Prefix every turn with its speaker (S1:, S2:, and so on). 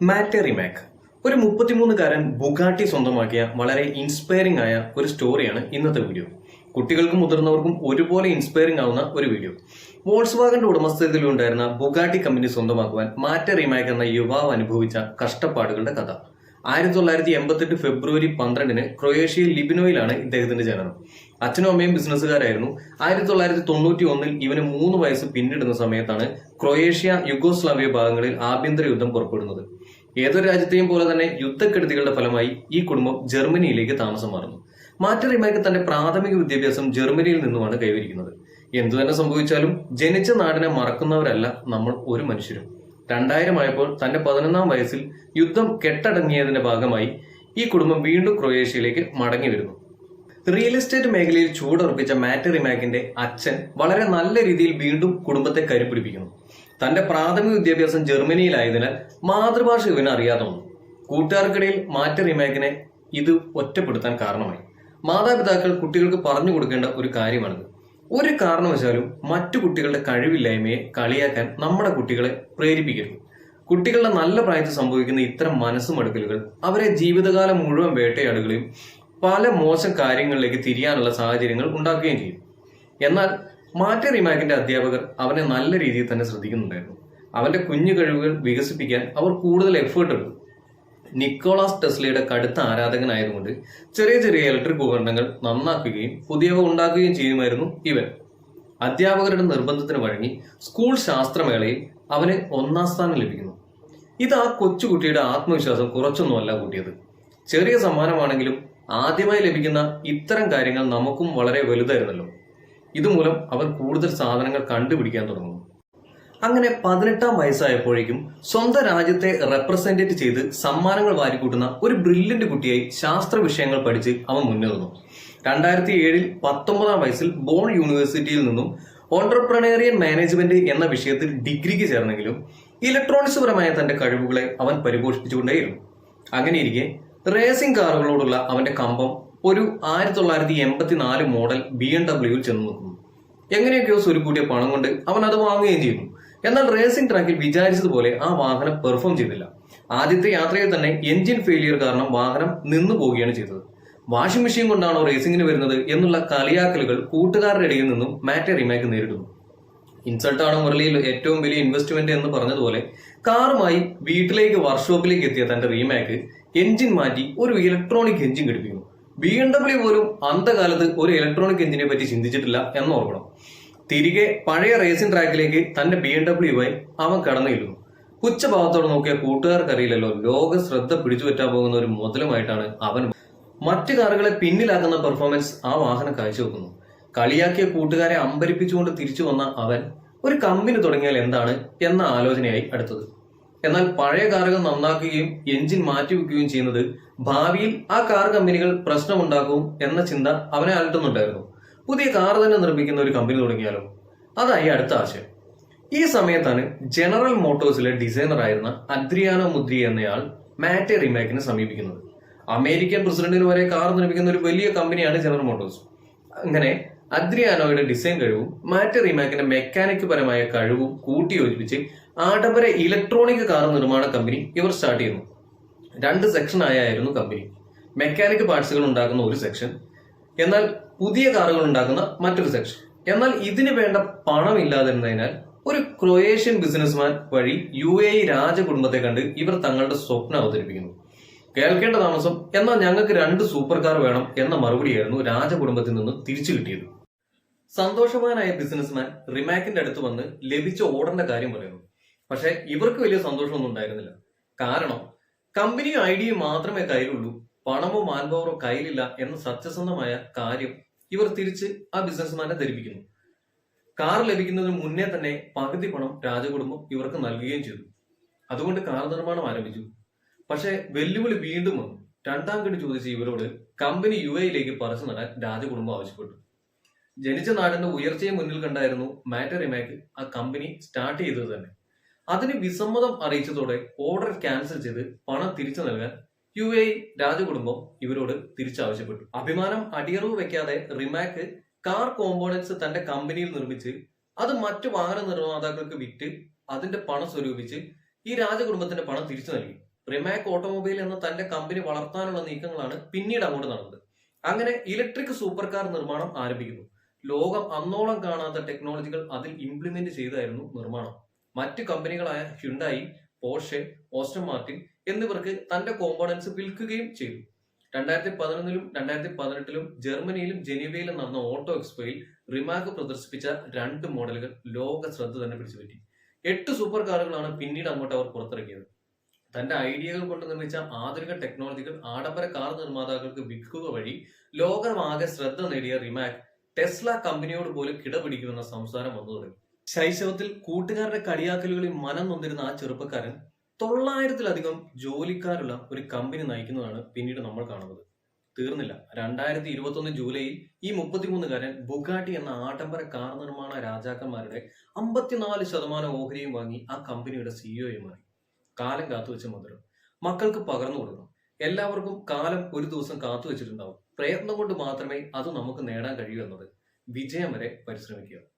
S1: മാറ്റെ Mac ഒരു മുപ്പത്തിമൂന്നുകാരൻ Bugatti സ്വന്തമാക്കിയ വളരെ ഇൻസ്പയറിംഗ് ആയ ഒരു സ്റ്റോറിയാണ് ഇന്നത്തെ വീഡിയോ കുട്ടികൾക്കും മുതിർന്നവർക്കും ഒരുപോലെ ഇൻസ്പയറിംഗ് ആവുന്ന ഒരു വീഡിയോ വോൾസ് വാഗന്റെ ഉടമസ്ഥതയിലുണ്ടായിരുന്ന ബുഗാട്ടി കമ്പനി സ്വന്തമാക്കുവാൻ മാറ്ററി മാക് എന്ന യുവാവ് അനുഭവിച്ച കഷ്ടപ്പാടുകളുടെ കഥ. ആയിരത്തി തൊള്ളായിരത്തി എൺപത്തെട്ട് ഫെബ്രുവരി പന്ത്രണ്ടിന് ക്രൊയേഷ്യയിൽ ലിബിനോയിലാണ് ഇദ്ദേഹത്തിന്റെ ജനനം. അച്ഛനും അമ്മയും ബിസിനസ്സുകാരായിരുന്നു ആയിരത്തി തൊള്ളായിരത്തി തൊണ്ണൂറ്റി ഒന്നിൽ ഇവന് മൂന്ന് വയസ്സ് പിന്നിടുന്ന സമയത്താണ് ക്രൊയേഷ്യ യുഗോസ്ലാവിയ ഭാഗങ്ങളിൽ ആഭ്യന്തര യുദ്ധം പുറപ്പെടുന്നത്. ഏതൊരു രാജ്യത്തെയും പോലെ തന്നെ യുദ്ധക്കെടുതികളുടെ ഫലമായി ഈ കുടുംബം ജർമ്മനിയിലേക്ക് താമസം മാറുന്നു. മാറ്റ റിമാക്ക് തന്റെ പ്രാഥമിക വിദ്യാഭ്യാസം ജർമ്മനിയിൽ നിന്നുമാണ് കൈവരിക്കുന്നത്. എന്തു തന്നെ സംഭവിച്ചാലും ജനിച്ച നാടിനെ മറക്കുന്നവരല്ല നമ്മൾ ഒരു മനുഷ്യരും. രണ്ടായിരം ആയപ്പോൾ തന്റെ പതിനൊന്നാം വയസ്സിൽ യുദ്ധം കെട്ടടങ്ങിയതിന്റെ ഭാഗമായി ഈ കുടുംബം വീണ്ടും ക്രൊയേഷ്യയിലേക്ക് മടങ്ങി വരുന്നു. റിയൽ എസ്റ്റേറ്റ് മേഖലയിൽ ചൂടുറപ്പിച്ച മാറ്ററിമാക്കിന്റെ അച്ഛൻ വളരെ നല്ല രീതിയിൽ വീണ്ടും കുടുംബത്തെ കരുപിടിപ്പിക്കുന്നു. തന്റെ പ്രാഥമിക വിദ്യാഭ്യാസം ജർമ്മനിയിലായതിനാൽ മാതൃഭാഷ ഇവന് അറിയാതെ കൂട്ടുകാർക്കിടയിൽ മാറ്റ റിമേക്കിനെ ഇത് ഒറ്റപ്പെടുത്താൻ കാരണമായി. മാതാപിതാക്കൾ കുട്ടികൾക്ക് പറഞ്ഞു കൊടുക്കേണ്ട ഒരു കാര്യമാണിത്. ഒരു കാരണവശാലും മറ്റു കുട്ടികളുടെ കഴിവില്ലായ്മയെ കളിയാക്കാൻ നമ്മുടെ കുട്ടികളെ പ്രേരിപ്പിക്കരുത്. കുട്ടികളുടെ നല്ല പ്രായത്തിൽ സംഭവിക്കുന്ന ഇത്തരം മനസ്സുമടുക്കലുകൾ അവരെ ജീവിതകാലം മുഴുവൻ വേട്ടയാടുകയും പല മോശം കാര്യങ്ങളിലേക്ക് തിരിയാനുള്ള സാഹചര്യങ്ങൾ ഉണ്ടാക്കുകയും ചെയ്യും. എന്നാൽ മാറ്റ റിമാക്കിന്റെ അധ്യാപകർ അവനെ നല്ല രീതിയിൽ തന്നെ ശ്രദ്ധിക്കുന്നുണ്ടായിരുന്നു. അവന്റെ കുഞ്ഞു കഴിവുകൾ വികസിപ്പിക്കാൻ അവർ കൂടുതൽ എഫേർട്ട് എടുത്തു. നിക്കോളാസ് ടെസ്ലയുടെ കടുത്ത ആരാധകനായതുകൊണ്ട് ചെറിയ ചെറിയ ഇലക്ട്രിക് ഉപകരണങ്ങൾ നന്നാക്കുകയും പുതിയവ ഉണ്ടാക്കുകയും ചെയ്യുമായിരുന്നു ഇവൻ. അധ്യാപകരുടെ നിർബന്ധത്തിന് വഴങ്ങി സ്കൂൾ ശാസ്ത്രമേളയിൽ അവന് ഒന്നാം സ്ഥാനം ലഭിക്കുന്നു. ഇത് ആ കൊച്ചുകുട്ടിയുടെ ആത്മവിശ്വാസം കുറച്ചൊന്നുമല്ല കൂട്ടിയത്. ചെറിയ സമ്മാനമാണെങ്കിലും ആദ്യമായി ലഭിക്കുന്ന ഇത്തരം കാര്യങ്ങൾ നമുക്കും വളരെ വലുതായിരുന്നല്ലോ. ഇതുമൂലം അവർ കൂടുതൽ സാധനങ്ങൾ കണ്ടുപിടിക്കാൻ തുടങ്ങുന്നു. അങ്ങനെ പതിനെട്ടാം വയസ്സായപ്പോഴേക്കും സ്വന്തം രാജ്യത്തെ റെപ്രസെന്റേറ്റ് ചെയ്ത് സമ്മാനങ്ങൾ വാരിക്കൂട്ടുന്ന ഒരു ബ്രില്യന്റ് കുട്ടിയായി ശാസ്ത്ര വിഷയങ്ങൾ പഠിച്ച് അവൻ മുന്നേറുന്നു. രണ്ടായിരത്തി ഏഴിൽ പത്തൊമ്പതാം വയസ്സിൽ ബോൺ യൂണിവേഴ്സിറ്റിയിൽ നിന്നും ഓണ്ടർപ്രണേറിയൻ മാനേജ്മെന്റ് എന്ന വിഷയത്തിൽ ഡിഗ്രിക്ക് ചേർന്നെങ്കിലും ഇലക്ട്രോണിക്സ് പരമായ തന്റെ കഴിവുകളെ അവൻ പരിപോഷിപ്പിച്ചുകൊണ്ടേയിരുന്നു. അങ്ങനെയിരിക്കെ റേസിംഗ് കാറുകളോടുള്ള അവന്റെ കമ്പം ഒരു ആയിരത്തി തൊള്ളായിരത്തി എൺപത്തി നാല് മോഡൽ ബി എം ഡബ്ല്യുവിൽ ചെന്ന് നിൽക്കുന്നു. എങ്ങനെയൊക്കെയോ സ്വരുക്കൂട്ടിയ പണം കൊണ്ട് അവൻ അത് വാങ്ങുകയും ചെയ്യുന്നു എന്നാൽ റേസിംഗ് ട്രാക്കിൽ വിചാരിച്ചതുപോലെ ആ വാഹനം പെർഫോം ചെയ്തില്ല. ആദ്യത്തെ യാത്രയിൽ തന്നെ എഞ്ചിൻ ഫെയിലിയർ കാരണം വാഹനം നിന്നു പോവുകയാണ് ചെയ്തത്. വാഷിംഗ് മെഷീൻ കൊണ്ടാണോ റേസിംഗിന് വരുന്നത് എന്നുള്ള കളിയാക്കലുകൾ കൂട്ടുകാരുടെ ഇടയിൽ നിന്നും മാറ്റ റിമാക്ക് നേരിടുന്നു. ഇൻസൾട്ടാണ് മുരളിയിൽ ഏറ്റവും വലിയ ഇൻവെസ്റ്റ്മെന്റ് എന്ന് പറഞ്ഞതുപോലെ കാറുമായി വീട്ടിലേക്ക് വർക്ക്ഷോപ്പിലേക്ക് എത്തിയ തന്റെ റീമാക്ക് എഞ്ചിൻ മാറ്റി ഒരു ഇലക്ട്രോണിക് എഞ്ചിൻ ഘടിപ്പിക്കുന്നു. ബി എം ഡബ്ല്യു പോലും അന്തകാലത്ത് ഒരു ഇലക്ട്രോണിക് എഞ്ചിനെ പറ്റി ചിന്തിച്ചിട്ടില്ല എന്ന് ഓർക്കണം. തിരികെ പഴയ റേസിംഗ് ട്രാക്കിലേക്ക് തന്റെ ബി എം ഡബ്ല്യുവായി അവൻ കടന്നു ചെല്ലുന്നു. പുച്ഛഭാവത്തോടെ നോക്കിയ കൂട്ടുകാർക്കറിയില്ലല്ലോ ലോക ശ്രദ്ധ പിടിച്ചു പറ്റാൻ പോകുന്ന ഒരു മുതലുമായിട്ടാണ് അവൻ. മറ്റു കാറുകളെ പിന്നിലാക്കുന്ന പെർഫോമൻസ് ആ വാഹനം കാഴ്ചവെക്കുന്നു. കളിയാക്കിയ കൂട്ടുകാരെ അമ്പരിപ്പിച്ചുകൊണ്ട് തിരിച്ചു വന്ന അവൻ ഒരു കമ്പനി തുടങ്ങിയാൽ എന്താണ് എന്ന ആലോചനയായി അടുത്തത്. എന്നാൽ പഴയ കാറുകൾ നന്നാക്കുകയും എഞ്ചിൻ മാറ്റിവെക്കുകയും ചെയ്യുന്നത് ഭാവിയിൽ ആ കാർ കമ്പനികൾ പ്രശ്നമുണ്ടാക്കും എന്ന ചിന്ത അവനെ അലട്ടുന്നുണ്ടായിരുന്നു. പുതിയ കാർ തന്നെ നിർമ്മിക്കുന്ന ഒരു കമ്പനി തുടങ്ങിയാലോ? അതായി അടുത്ത ആശയം. ഈ സമയത്താണ് ജനറൽ മോട്ടോഴ്സിലെ ഡിസൈനർ ആയിരുന്ന അദ്രിയാനോ മുദ്രി എന്നയാൾ മാറ്റെ റിമാക്കിനെ സമീപിക്കുന്നത്. അമേരിക്കൻ പ്രസിഡന്റിന് വരെ കാർ നിർമ്മിക്കുന്ന ഒരു വലിയ കമ്പനിയാണ് ജനറൽ മോട്ടോഴ്സ്. അങ്ങനെ അദ്രിയാനോയുടെ ഡിസൈൻ കഴിവും മാറ്റെ റിമാക്കിന്റെ മെക്കാനിക് പരമായ കഴിവും കൂട്ടിയോജിപ്പിച്ച് ആഡംബര ഇലക്ട്രോണിക് കാർ നിർമ്മാണ കമ്പനി ഇവർ സ്റ്റാർട്ട് ചെയ്യുന്നു. രണ്ട് സെക്ഷൻ ആയായിരുന്നു കമ്പനി മെക്കാനിക് പാർട്സുകൾ ഉണ്ടാക്കുന്ന ഒരു സെക്ഷൻ എന്നാൽ പുതിയ കാറുകൾ ഉണ്ടാക്കുന്ന മറ്റൊരു സെക്ഷൻ എന്നാൽ ഇതിന് വേണ്ട പണം ഇല്ലാതിരുന്നതിനാൽ ഒരു ക്രൊയേഷ്യൻ ബിസിനസ്മാൻ വഴി യു എ രാജകുടുംബത്തെ കണ്ട് ഇവർ തങ്ങളുടെ സ്വപ്നം അവതരിപ്പിക്കുന്നു. കേൾക്കേണ്ട താമസം എന്നാൽ ഞങ്ങൾക്ക് രണ്ട് സൂപ്പർ കാർ വേണം എന്ന മറുപടിയായിരുന്നു രാജകുടുംബത്തിൽ നിന്ന് തിരിച്ചു കിട്ടിയത്. സന്തോഷവാനായ ബിസിനസ്മാൻ റിമാക്കിന്റെ അടുത്ത് വന്ന് ലഭിച്ച ഓർഡറിന്റെ കാര്യം പറയുന്നു. പക്ഷെ ഇവർക്ക് വലിയ സന്തോഷമൊന്നും ഉണ്ടായിരുന്നില്ല. കാരണം കമ്പനിയും ഐഡിയും മാത്രമേ കയ്യിലുള്ളൂ. പണമോ മാൻപവറോ കയ്യിലില്ല എന്ന സത്യസന്ധമായ കാര്യം ഇവർ തിരിച്ച് ആ ബിസിനസ്മാനെ ധരിപ്പിക്കുന്നു. കാർ ലഭിക്കുന്നതിന് മുന്നേ തന്നെ പകുതി പണം രാജകുടുംബം ഇവർക്ക് നൽകുകയും ചെയ്തു. അതുകൊണ്ട് കാർ നിർമ്മാണം ആരംഭിച്ചു. പക്ഷേ വെല്ലുവിളി വീണ്ടും വന്നു. രണ്ടാം കെട്ട് ചോദിച്ച ഇവരോട് കമ്പനി യു എയിലേക്ക് പറിച്ചു നടാൻ രാജകുടുംബം ആവശ്യപ്പെട്ടു. ജനിച്ച നാടിന്റെ ഉയർച്ചയെ മുന്നിൽ കണ്ടായിരുന്നു മാറ്റർ റിമാക്ക് ആ കമ്പനി സ്റ്റാർട്ട് ചെയ്തത് തന്നെ. അതിന് വിസമ്മതം അറിയിച്ചതോടെ ഓർഡർ ക്യാൻസൽ ചെയ്ത് പണം തിരിച്ചു നൽകാൻ യു എ രാജകുടുംബം ഇവരോട് തിരിച്ചാവശ്യപ്പെട്ടു. അഭിമാനം അടിയറവ് വെക്കാതെ റിമാക്ക് കാർ കോമ്പോണൻസ് തന്റെ കമ്പനിയിൽ നിർമ്മിച്ച് അത് മറ്റു വാഹന നിർമ്മാതാക്കൾക്ക് വിറ്റ് അതിന്റെ പണം സ്വരൂപിച്ച് ഈ രാജകുടുംബത്തിന്റെ പണം തിരിച്ചു നൽകി. റിമാക് ഓട്ടോമൊബൈൽ എന്ന തന്റെ കമ്പനി വളർത്താനുള്ള നീക്കങ്ങളാണ് പിന്നീട് അങ്ങോട്ട് നടന്നത്. അങ്ങനെ ഇലക്ട്രിക് സൂപ്പർ കാർ നിർമ്മാണം ആരംഭിക്കുന്നു. ലോകം അന്നോളം കാണാത്ത ടെക്നോളജികൾ അതിൽ ഇംപ്ലിമെന്റ് ചെയ്തായിരുന്നു നിർമ്മാണം. മറ്റ് കമ്പനികളായ ഹ്യുണ്ടായി പോർഷെ ഓസ്റ്റർ മാർട്ടിൻ എന്നിവർക്ക് തന്റെ കോമ്പോണൻസ് വിൽക്കുകയും ചെയ്തു. രണ്ടായിരത്തി പതിനൊന്നിലും രണ്ടായിരത്തി പതിനെട്ടിലും ജർമ്മനിയിലും ജനീവയിലും നടന്ന ഓട്ടോ എക്സ്പോയിൽ റിമാക്ക് പ്രദർശിപ്പിച്ച രണ്ട് മോഡലുകൾ ലോക ശ്രദ്ധ തന്നെ പിടിച്ചുപറ്റി. എട്ട് സൂപ്പർ കാറുകളാണ് പിന്നീട് അങ്ങോട്ട് അവർ പുറത്തിറക്കിയത്. തന്റെ ഐഡിയകൾ കൊണ്ട് നിർമ്മിച്ച ആധുനിക ടെക്നോളജികൾ ആഡംബര കാർ നിർമ്മാതാക്കൾക്ക് വിൽക്കുക വഴി ലോകമാകെ ശ്രദ്ധ നേടിയ റിമാക് ടെസ്ല കമ്പനിയോട് പോലും കിടപിടിക്കുമെന്ന സംസാരം വന്നു തുടങ്ങി. ശൈശവത്തിൽ കൂട്ടുകാരുടെ കളിയാക്കലുകളിൽ മനം നൊന്നിരുന്ന ആ ചെറുപ്പക്കാരൻ തൊള്ളായിരത്തിലധികം ജോലിക്കാരുള്ള ഒരു കമ്പനി നയിക്കുന്നതാണ് പിന്നീട് നമ്മൾ കാണുന്നത്. തീർന്നില്ല. രണ്ടായിരത്തി ഇരുപത്തൊന്ന് ജൂലൈയിൽ ഈ മുപ്പത്തിമൂന്നുകാരൻ ബുഗാട്ടി എന്ന ആഡംബര കാർ നിർമ്മാണ രാജാക്കന്മാരുടെ അമ്പത്തിനാല് ശതമാനം ഓഹരിയും വാങ്ങി ആ കമ്പനിയുടെ സിഇഒയും മാറി കാലം കാത്തുവെച്ച മധുരം. മക്കൾക്ക് പകർന്നു കൊടുക്കണം. എല്ലാവർക്കും കാലം ഒരു ദിവസം കാത്തു വെച്ചിട്ടുണ്ടാവും പ്രയത്നം കൊണ്ട് മാത്രമേ അത് നമുക്ക് നേടാൻ കഴിയൂ എന്നത് വിജയം വരെ പരിശ്രമിക്കുക